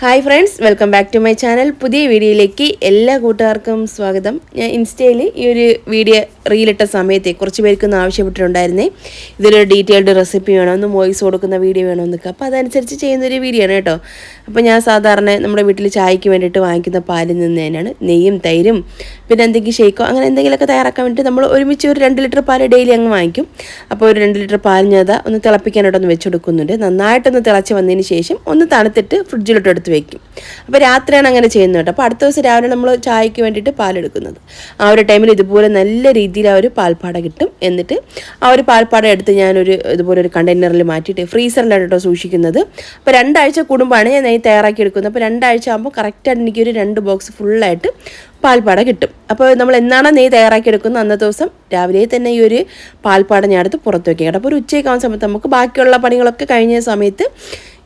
Hi friends welcome back to my channel പുതിയ വീഡിയോയിലേക്ക് എല്ലാ കൂട്ടുകാർക്കും സ്വാഗതം. ഞാൻ ഇൻസ്റ്റയിൽ ഈ ഒരു വീഡിയോ റീലിട്ട സമയത്തെ കുറച്ച് പേർക്കൊന്ന് ആവശ്യപ്പെട്ടിട്ടുണ്ടായിരുന്നേ. ഇതിലൊരു ഡീറ്റെയിൽഡ് റെസിപ്പി വേണമെന്ന് വോയിസ് കൊടുക്കുന്ന വീഡിയോ വേണമെന്നൊക്കെ അപ്പോൾ അതനുസരിച്ച് ചെയ്യുന്നൊരു വീഡിയോ ആണ് കേട്ടോ. അപ്പോൾ ഞാൻ സാധാരണ നമ്മുടെ വീട്ടിൽ ചായക്ക് വേണ്ടിയിട്ട് വാങ്ങിക്കുന്ന പാലിൽ നിന്ന് തന്നെയാണ്. നെയ്യും തൈരും പിന്നെ എന്തെങ്കിലും ഷേക്കോ അങ്ങനെ എന്തെങ്കിലുമൊക്കെ തയ്യാറാക്കാൻ വേണ്ടിയിട്ട് നമ്മൾ ഒരുമിച്ച് ഒരു രണ്ട് ലിറ്റർ പാൽ ഡെയിലി അങ്ങ് വാങ്ങിക്കും. അപ്പോൾ ഒരു രണ്ട് ലിറ്റർ പാൽ ഞാൻ ഒന്ന് തിളപ്പിക്കാനായിട്ടൊന്ന് വെച്ച് കൊടുക്കുന്നുണ്ട്. നന്നായിട്ടൊന്ന് തിളച്ച് വന്നതിന് ശേഷം ഒന്ന് തണുത്തിട്ട് ഫ്രിഡ്ജിലോട്ട് എടുത്ത് വെക്കും. അപ്പോൾ രാത്രിയാണ് അങ്ങനെ ചെയ്യുന്നത് കേട്ടോ. അപ്പോൾ അടുത്ത ദിവസം രാവിലെ നമ്മൾ ചായക്ക് വേണ്ടിയിട്ട് പാലെടുക്കുന്നത്. ആ ഒരു ടൈമിൽ ഇതുപോലെ നല്ല രീതിയിൽ ആ ഒരു പാൽപ്പാട കിട്ടും. എന്നിട്ട് ആ ഒരു പാൽപ്പാട എടുത്ത് ഞാനൊരു ഇതുപോലെ ഒരു കണ്ടെയ്നറിൽ മാറ്റിയിട്ട് ഫ്രീസറിലാണ് കേട്ടോ സൂക്ഷിക്കുന്നത്. അപ്പോൾ രണ്ടാഴ്ച കുടുംബമാണ് ഞാൻ നെയ്യ് തയ്യാറാക്കി എടുക്കുന്നത് അപ്പോൾ രണ്ടാഴ്ച ആകുമ്പോൾ കറക്റ്റായിട്ട് എനിക്കൊരു രണ്ട് ബോക്സ് ഫുള്ളായിട്ട് പാൽപ്പാട കിട്ടും. അപ്പോൾ നമ്മൾ എന്നാണ് നെയ്യ് തയ്യാറാക്കി എടുക്കുന്നത് അന്നത്തെ ദിവസം രാവിലെ തന്നെ ഈ ഒരു പാൽപ്പാട ഞാൻ എടുത്ത് പുറത്ത് വയ്ക്കുക അപ്പോൾ ഒരു ഉച്ചയ്ക്ക് ആവുന്ന സമയത്ത് നമുക്ക് ബാക്കിയുള്ള പണികളൊക്കെ കഴിഞ്ഞ സമയത്ത്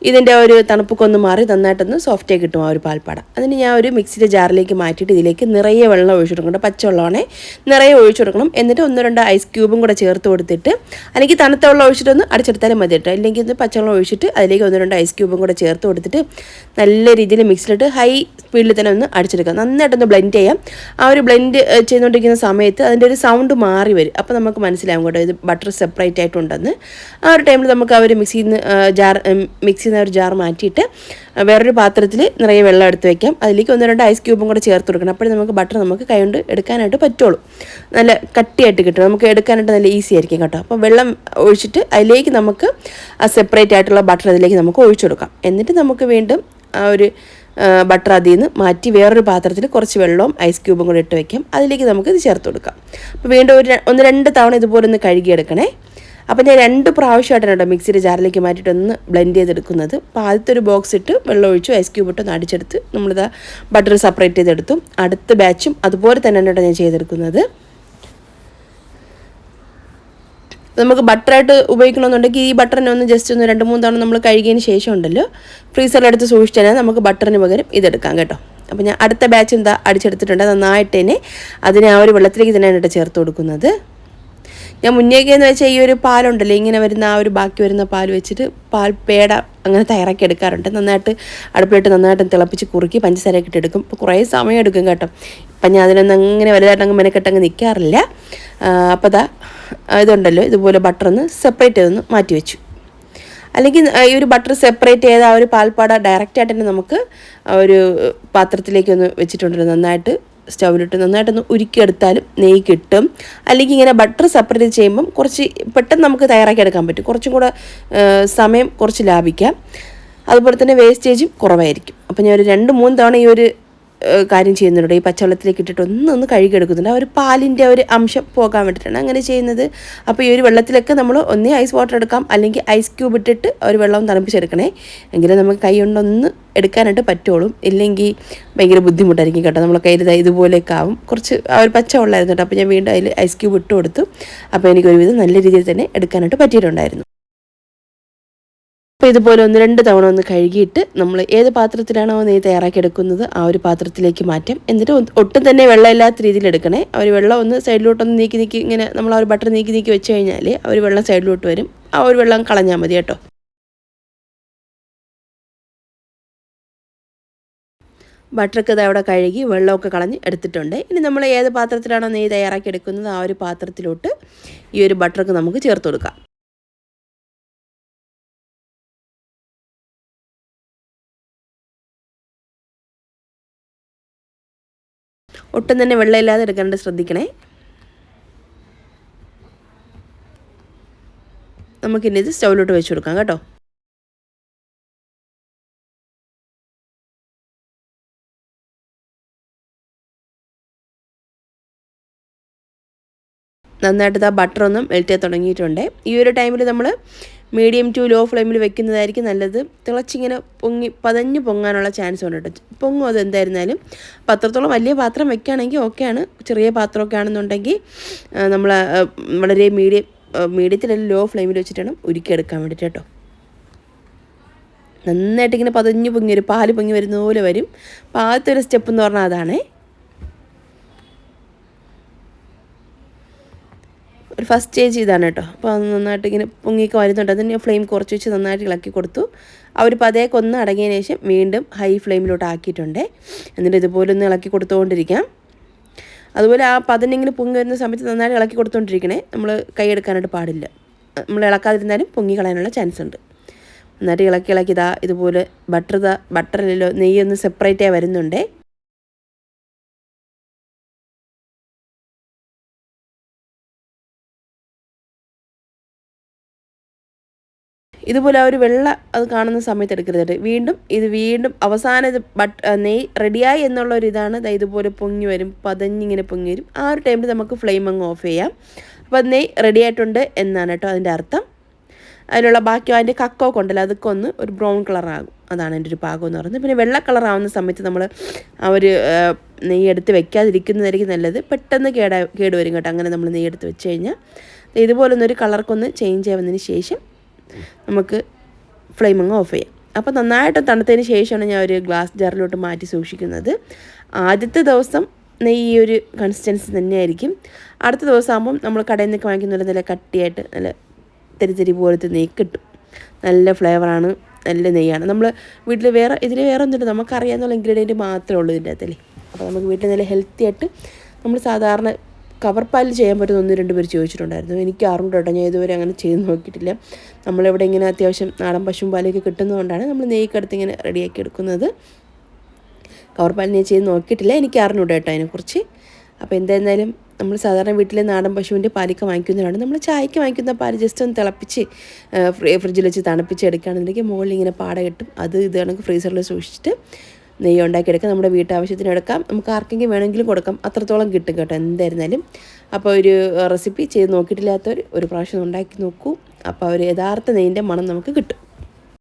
ഇതിന്റെ ഒരു തണുപ്പൊക്കെ ഒന്ന് മാറി നന്നായിട്ടൊന്ന് സോഫ്റ്റേ കിട്ടും ആ ഒരു പാൽപ്പാട. അതിന് ഞാൻ ഒരു മിക്സിയുടെ ജാറിലേക്ക് മാറ്റിയിട്ട് ഇതിലേക്ക് നിറയെ വെള്ളം ഒഴിച്ചു കൊടുക്കണം പച്ചവെള്ളമാണേ. നിറയെ ഒഴിച്ചു കൊടുക്കണം. എന്നിട്ട് ഒന്ന് രണ്ട് ഐസ് ക്യൂബും കൂടെ ചേർത്ത് കൊടുത്തിട്ട് അല്ലെങ്കിൽ തണുത്ത വെള്ളം ഒഴിച്ചിട്ടൊന്ന് അടിച്ചെടുത്താലും മതി കേട്ടോ. അല്ലെങ്കിൽ ഒന്ന് പച്ചവെള്ളം ഒഴിച്ചിട്ട് അതിലേക്ക് ഒന്ന് രണ്ട് ഐസ് ക്യൂബും കൂടെ ചേർത്ത് കൊടുത്തിട്ട് നല്ല രീതിയിൽ മിക്സിലിട്ട് ഹൈ സ്പീഡിൽ തന്നെ ഒന്ന് അടിച്ചെടുക്കാം. നന്നായിട്ടൊന്ന് ബ്ലെൻഡ് ചെയ്യാം. ആ ഒരു ബ്ലെൻഡ് ചെയ്തുകൊണ്ടിരിക്കുന്ന സമയത്ത് അതിന്റെ ഒരു സൗണ്ട് മാറി വരും. അപ്പോൾ നമുക്ക് മനസ്സിലാവും കേട്ടോ ഇത് ബട്ടർ സെപ്പറേറ്റ് ആയിട്ടുണ്ടെന്ന്. ആ ഒരു ടൈമിൽ നമുക്ക് ആ ഒരു മിക്സിയിൽ നിന്ന് ജാർ മിക്സിയിൽ നിന്ന് ഒരു ജാർ മാറ്റിയിട്ട് വേറൊരു പാത്രത്തിൽ നിറയെ വെള്ളം എടുത്ത് വെക്കാം. അതിലേക്ക് ഒന്ന് രണ്ട് ഐസ് ക്യൂബും കൂടെ ചേർത്ത് കൊടുക്കണം. അപ്പോൾ നമുക്ക് ബട്ടർ നമുക്ക് കൈകൊണ്ട് എടുക്കാനായിട്ട് പറ്റുള്ളൂ. നല്ല കട്ടിയായിട്ട് കിട്ടും. നമുക്ക് എടുക്കാനായിട്ട് നല്ല ഈസി ആയിരിക്കും കേട്ടോ. അപ്പോൾ വെള്ളം ഒഴിച്ചിട്ട് അതിലേക്ക് നമുക്ക് ആ സെപ്പറേറ്റ് ആയിട്ടുള്ള ബട്ടർ അതിലേക്ക് നമുക്ക് ഒഴിച്ചു കൊടുക്കാം. എന്നിട്ട് നമുക്ക് വീണ്ടും ആ ഒരു ബട്ടർ അതിൽ നിന്ന് മാറ്റി വേറൊരു പാത്രത്തിൽ കുറച്ച് വെള്ളവും ഐസ് ക്യൂബും കൂടെ ഇട്ട് വയ്ക്കാം അതിലേക്ക് നമുക്ക് ഇത് ചേർത്ത് കൊടുക്കാം. അപ്പോൾ വീണ്ടും ഒരു ഒന്ന് രണ്ട് തവണ ഇതുപോലെ ഒന്ന് കഴുകിയെടുക്കണേ. അപ്പോൾ ഞാൻ രണ്ട് പ്രാവശ്യമായിട്ടാണ് കേട്ടോ മിക്സിയുടെ ജാറിലേക്ക് മാറ്റിയിട്ട് ഒന്ന് ബ്ലെൻഡ് ചെയ്തെടുക്കുന്നത്. അപ്പോൾ ആദ്യത്തെ ഒരു ബോക്സ് ഇട്ട് വെള്ളം ഒഴിച്ചു ഐസ് ക്യൂബ് ഇട്ട് ഒന്ന് അടിച്ചെടുത്ത് നമ്മളിതാ ബട്ടർ സെപ്പറേറ്റ് ചെയ്തെടുത്തു. അടുത്ത ബാച്ചും അതുപോലെ തന്നെയാണ് കേട്ടോ ഞാൻ ചെയ്തെടുക്കുന്നത്. നമുക്ക് ബട്ടറായിട്ട് ഉപയോഗിക്കണമെന്നുണ്ടെങ്കിൽ ഈ ബട്ടറിനെ ഒന്ന് ജസ്റ്റ് ഒന്ന് രണ്ട് മൂന്ന് തവണ നമ്മൾ കഴുകിയതിന് ശേഷം ഉണ്ടല്ലോ ഫ്രീസറിലെടുത്ത് സൂക്ഷിച്ചാൽ നമുക്ക് ബട്ടറിന് പകരം ഇതെടുക്കാം കേട്ടോ. അപ്പോൾ ഞാൻ അടുത്ത ബാച്ച് എന്താ അടിച്ചെടുത്തിട്ടുണ്ട് നന്നായിട്ട് തന്നെ അതിനെ ആ ഒരു വെള്ളത്തിലേക്ക് തന്നെയാണ് ചേർത്ത് കൊടുക്കുന്നത്. ഞാൻ മുന്നേക്കെന്ന് വെച്ചാൽ ഈ ഒരു പാലുണ്ടല്ലോ ഇങ്ങനെ വരുന്ന ആ ഒരു ബാക്കി വരുന്ന പാൽ വെച്ചിട്ട് പാൽ പേട അങ്ങനെ തയ്യാറാക്കി എടുക്കാറുണ്ട്. നന്നായിട്ട് അടുപ്പിലിട്ട് നന്നായിട്ട് തിളപ്പിച്ച് കുറുക്കി പഞ്ചസാരയൊക്കെ ഇട്ട് എടുക്കും. ഇപ്പോൾ കുറേ സമയം എടുക്കും കേട്ടോ. അപ്പം ഞാൻ അതിനൊന്നും അങ്ങനെ വലുതായിട്ട് അങ്ങ് മെനക്കെട്ടങ്ങ് നിൽക്കാറില്ല അപ്പോൾ അതാ ഇതുണ്ടല്ലോ ഇതുപോലെ ബട്ടർ ഒന്ന് സെപ്പറേറ്റ് ചെയ്തൊന്ന് മാറ്റി വെച്ചു. അല്ലെങ്കിൽ ഈ ഒരു ബട്ടർ സെപ്പറേറ്റ് ചെയ്ത ആ ഒരു പാൽപ്പാട ഡയറക്റ്റായിട്ട് തന്നെ നമുക്ക് ഒരു പാത്രത്തിലേക്കൊന്ന് വെച്ചിട്ടുണ്ടല്ലോ നന്നായിട്ട് സ്റ്റൗവിലിട്ട് നന്നായിട്ടൊന്ന് ഉരുക്കിയെടുത്താലും നെയ്യ് കിട്ടും. അല്ലെങ്കിൽ ഇങ്ങനെ ബട്ടർ സെപ്പറേറ്റ് ചെയ്യുമ്പം കുറച്ച് പെട്ടെന്ന് നമുക്ക് തയ്യാറാക്കി എടുക്കാൻ പറ്റും. കുറച്ചും കൂടെ സമയം കുറച്ച് ലാഭിക്കാം. അതുപോലെ തന്നെ വേസ്റ്റേജും കുറവായിരിക്കും. അപ്പോൾ ഞാൻ ഒരു രണ്ട് മൂന്ന് തവണ ഈ ഒരു കാര്യം ചെയ്യുന്നുണ്ട് ഈ പച്ചവെള്ളത്തിലേക്ക് ഇട്ടിട്ട് ഒന്ന് ഒന്ന് കഴുകിയെടുക്കുന്നുണ്ട്. ആ ഒരു പാലിന്റെ ഒരു അംശം പോകാൻ വേണ്ടിയിട്ടാണ് അങ്ങനെ ചെയ്യുന്നത്. അപ്പോൾ ഈ ഒരു വെള്ളത്തിലൊക്കെ നമ്മൾ ഒന്നേ ഐസ് വാട്ടർ എടുക്കാം. അല്ലെങ്കിൽ ഐസ് ക്യൂബ് ഇട്ടിട്ട് ഒരു വെള്ളം തണുപ്പിച്ചെടുക്കണേ. എങ്കിലും നമുക്ക് കൈ കൊണ്ടൊന്ന് എടുക്കാനായിട്ട് പറ്റുള്ളൂ. ഇല്ലെങ്കിൽ ഭയങ്കര ബുദ്ധിമുട്ടായിരിക്കും കേട്ടോ. നമ്മൾ കയ്യിൽ ഇതുപോലെയൊക്കെ ആവും. കുറച്ച് ആ ഒരു പച്ച വെള്ളമായിരുന്നു കേട്ടോ. അപ്പോൾ ഞാൻ വീണ്ടും അതിൽ ഐസ് ക്യൂബ് ഇട്ട് കൊടുത്തു അപ്പോൾ എനിക്ക് ഒരുവിധം നല്ല രീതിയിൽ തന്നെ എടുക്കാനായിട്ട് പറ്റിയിട്ടുണ്ടായിരുന്നു. അപ്പോൾ ഇതുപോലെ ഒന്ന് രണ്ട് തവണ ഒന്ന് കഴുകിയിട്ട് നമ്മൾ ഏത് പാത്രത്തിലാണോ നെയ്യ് തയ്യാറാക്കി എടുക്കുന്നത് ആ ഒരു പാത്രത്തിലേക്ക് മാറ്റാം. എന്നിട്ട് ഒട്ടും തന്നെ വെള്ളമില്ലാത്ത രീതിയിൽ എടുക്കണേ. ആ ഒരു വെള്ളം ഒന്ന് സൈഡിലോട്ടൊന്ന് നീക്കി നീക്കി ഇങ്ങനെ നമ്മൾ ആ ഒരു ബട്ടർ നീക്കി നീക്കി വെച്ച് കഴിഞ്ഞാൽ ആ ഒരു വെള്ളം സൈഡിലോട്ട് വരും. ആ ഒരു വെള്ളം കളഞ്ഞാൽ മതി കേട്ടോ. ബട്ടറൊക്കെ ഇത് അവിടെ കഴുകി വെള്ളമൊക്കെ കളഞ്ഞ് എടുത്തിട്ടുണ്ട്. ഇനി നമ്മൾ ഏത് പാത്രത്തിലാണോ നെയ്യ് തയ്യാറാക്കി എടുക്കുന്നത് ആ ഒരു പാത്രത്തിലോട്ട് ഈ ഒരു ബട്ടറൊക്കെ നമുക്ക് ചേർത്ത് കൊടുക്കാം. ഒട്ടും തന്നെ വെള്ളമില്ലാതെ എടുക്കാനായിട്ട് ശ്രദ്ധിക്കണേ. നമുക്കിനി ഇത് സ്റ്റൗവിലോട്ട് വെച്ച് കൊടുക്കാം കേട്ടോ. നന്നായിട്ട് ആ ബട്ടറൊന്നും മെൽറ്റ് ചെയ്യാൻ തുടങ്ങിയിട്ടുണ്ട്. ഈ ഒരു ടൈമിൽ നമ്മൾ മീഡിയം ടു ലോ ഫ്ലെയിമിൽ വെക്കുന്നതായിരിക്കും നല്ലത്. തിളച്ചിങ്ങനെ പൊങ്ങി പതഞ്ഞ് പൊങ്ങാനുള്ള ചാൻസ് ഉണ്ട് കേട്ടോ. പൊങ്ങും അത് എന്തായിരുന്നാലും. പത്രത്തോളം വലിയ പാത്രം വെക്കുകയാണെങ്കിൽ ഓക്കെയാണ് ചെറിയ പാത്രമൊക്കെ ആണെന്നുണ്ടെങ്കിൽ നമ്മൾ വളരെ മീഡിയം മീഡിയത്തിലല്ല ലോ ഫ്ലെയിമിൽ വെച്ചിട്ടാണ് ഉരുക്കിയെടുക്കാൻ വേണ്ടിയിട്ട് കേട്ടോ. നന്നായിട്ട് ഇങ്ങനെ പതഞ്ഞ് പൊങ്ങി വരും പാൽ പൊങ്ങി വരുന്ന പോലെ വരും. അപ്പോൾ ആദ്യത്തെ ഒരു സ്റ്റെപ്പ് എന്ന് പറഞ്ഞാൽ അതാണേ. ഒരു ഫസ്റ്റ് സ്റ്റേജ് ഇതാണ് കേട്ടോ. അപ്പോൾ അത് നന്നായിട്ട് ഇങ്ങനെ പൊങ്ങിയൊക്കെ വരുന്നുണ്ട് അതിന് ഫ്ലെയിം കുറച്ച് വെച്ച് നന്നായിട്ട് ഇളക്കി കൊടുത്തു. ആ ഒരു പതയൊക്കെ ഒന്ന് അടങ്ങിയതിന് ശേഷം വീണ്ടും ഹൈ ഫ്ലെയിമിലോട്ട് ആക്കിയിട്ടുണ്ട്. എന്നിട്ട് ഇതുപോലെ ഒന്ന് ഇളക്കി കൊടുത്തുകൊണ്ടിരിക്കാം അതുപോലെ ആ പതിനെങ്കിലും പൊങ്ങി വരുന്ന സമയത്ത് നന്നായിട്ട് ഇളക്കി കൊടുത്തുകൊണ്ടിരിക്കണേ നമ്മൾ കൈയെടുക്കാനായിട്ട് പാടില്ല. നമ്മൾ ഇളക്കാതിരുന്നാലും പൊങ്ങി കളയാനുള്ള ചാൻസ് ഉണ്ട്. നന്നായിട്ട് ഇളക്കി ഇളക്കി ഇതാ ഇതുപോലെ ബട്ടർ ഇതാ ബട്ടറിലോ നെയ്യൊന്ന് സെപ്പറേറ്റായി വരുന്നുണ്ടേ. ഇതുപോലെ ആ ഒരു വെള്ള അത് കാണുന്ന സമയത്ത് എടുക്കരുത് വീണ്ടും ഇത് വീണ്ടും അവസാനം ഇത് ബട്ട് നെയ് റെഡിയായി എന്നുള്ള ഒരു ഇതാണ്. ഇതുപോലെ പൊങ്ങി വരും പതഞ്ഞിങ്ങനെ പൊങ്ങി വരും. ആ ഒരു ടൈമിൽ നമുക്ക് ഫ്ലെയിം അങ്ങ് ഓഫ് ചെയ്യാം. അപ്പോൾ നെയ് റെഡി ആയിട്ടുണ്ട് എന്നാണ് കേട്ടോ അതിന്റെ അർത്ഥം. അതിലുള്ള ബാക്കി അതിന്റെ കക്കോ ഉണ്ടല്ലോ അതൊക്കെ ഒന്ന് ഒരു ബ്രൗൺ കളറാകും അതാണ് എന്റെ ഒരു പാകം എന്ന് പറയുന്നത്. പിന്നെ വെള്ള കളറാവുന്ന സമയത്ത് നമ്മൾ ആ ഒരു നെയ്യ് എടുത്ത് വെക്കാതിരിക്കുന്നതായിരിക്കും നല്ലത്. പെട്ടെന്ന് കേടാ കേടുവരും കേട്ടോ. അങ്ങനെ നമ്മൾ നെയ്യ് എടുത്ത് വെച്ച് കഴിഞ്ഞാൽ. ഇതുപോലൊന്നൊരു കളർക്കൊന്ന് ചേഞ്ച് ആവുന്നതിന് ശേഷം നമുക്ക് ഫ്ലെയിം അങ്ങ് ഓഫ് ചെയ്യാം. അപ്പോൾ നന്നായിട്ട് തണുത്തതിന് ശേഷമാണ് ഞാൻ ഒരു ഗ്ലാസ് ജാറിലോട്ട് മാറ്റി സൂക്ഷിക്കുന്നത്. ആദ്യത്തെ ദിവസം നെയ്യ് ഈ ഒരു കൺസിസ്റ്റൻസി തന്നെയായിരിക്കും. അടുത്ത ദിവസം ആകുമ്പം നമ്മൾ കടയിൽ നിന്നൊക്കെ വാങ്ങിക്കുന്ന നല്ല കട്ടിയായിട്ട് നല്ല തെരിതെരി പോലത്തെ നെയ്യ് കിട്ടും. നല്ല ഫ്ലേവറാണ് നല്ല നെയ്യാണ്. നമ്മൾ വീട്ടിൽ വേറെ ഇതിൽ വേറെ ഒന്നുമില്ല. നമുക്കറിയാവുന്ന ഇൻഗ്രീഡിയന്റ് മാത്രമേ ഉള്ളൂ ഇതിന്റെ അകത്തല്ലേ അപ്പോൾ നമുക്ക് വീട്ടിൽ നല്ല ഹെൽത്തി ആയിട്ട് നമ്മൾ സാധാരണ കവർ പാലിൽ ചെയ്യാൻ പറ്റുന്ന ഒന്ന് രണ്ട് പേര് ചോദിച്ചിട്ടുണ്ടായിരുന്നു. എനിക്ക് അറിഞ്ഞു കേട്ടോ ഞാൻ ഇതുവരെ അങ്ങനെ ചെയ്ത് നോക്കിയിട്ടില്ല. നമ്മളിവിടെ ഇങ്ങനെ അത്യാവശ്യം നാടൻ പശു പാലൊക്കെ കിട്ടുന്നതുകൊണ്ടാണ് നമ്മൾ നെയ്ക്കടുത്ത് ഇങ്ങനെ റെഡിയാക്കി എടുക്കുന്നത്. കവർ പാൽ ഞാൻ ചെയ്ത് നോക്കിയിട്ടില്ല. എനിക്ക് അറിഞ്ഞൂടെ കേട്ടോ അതിനെക്കുറിച്ച്. അപ്പോൾ എന്തായിരുന്നാലും നമ്മൾ സാധാരണ വീട്ടിലെ നാടൻ പശുവിന്റെ പാലൊക്കെ വാങ്ങിക്കുന്നതാണ് നമ്മൾ ചായക്ക് വാങ്ങിക്കുന്ന പാൽ ജസ്റ്റ് ഒന്ന് തിളപ്പിച്ച് ഫ്രിഡ്ജിൽ വെച്ച് തണുപ്പിച്ച് എടുക്കുകയാണെന്നുണ്ടെങ്കിൽ മുകളിൽ ഇങ്ങനെ പാട കിട്ടും. അത് ഇത് കണക്ക് ഫ്രീസറിൽ സൂക്ഷിച്ചിട്ട് നെയ്യ് ഉണ്ടാക്കിയെടുക്കാം നമ്മുടെ വീട്ടാവശ്യത്തിന് എടുക്കാം നമുക്ക് ആർക്കെങ്കിലും വേണമെങ്കിലും കൊടുക്കാം. അത്രത്തോളം കിട്ടും കേട്ടോ എന്തായിരുന്നാലും. അപ്പോൾ ഒരു റെസിപ്പി ചെയ്ത് നോക്കിയിട്ടില്ലാത്തവർ ഒരു പ്രാവശ്യം ഉണ്ടാക്കി നോക്കൂ. അപ്പോൾ ഒരു യഥാർത്ഥ നെയ്യിന്റെ മണം നമുക്ക് കിട്ടും.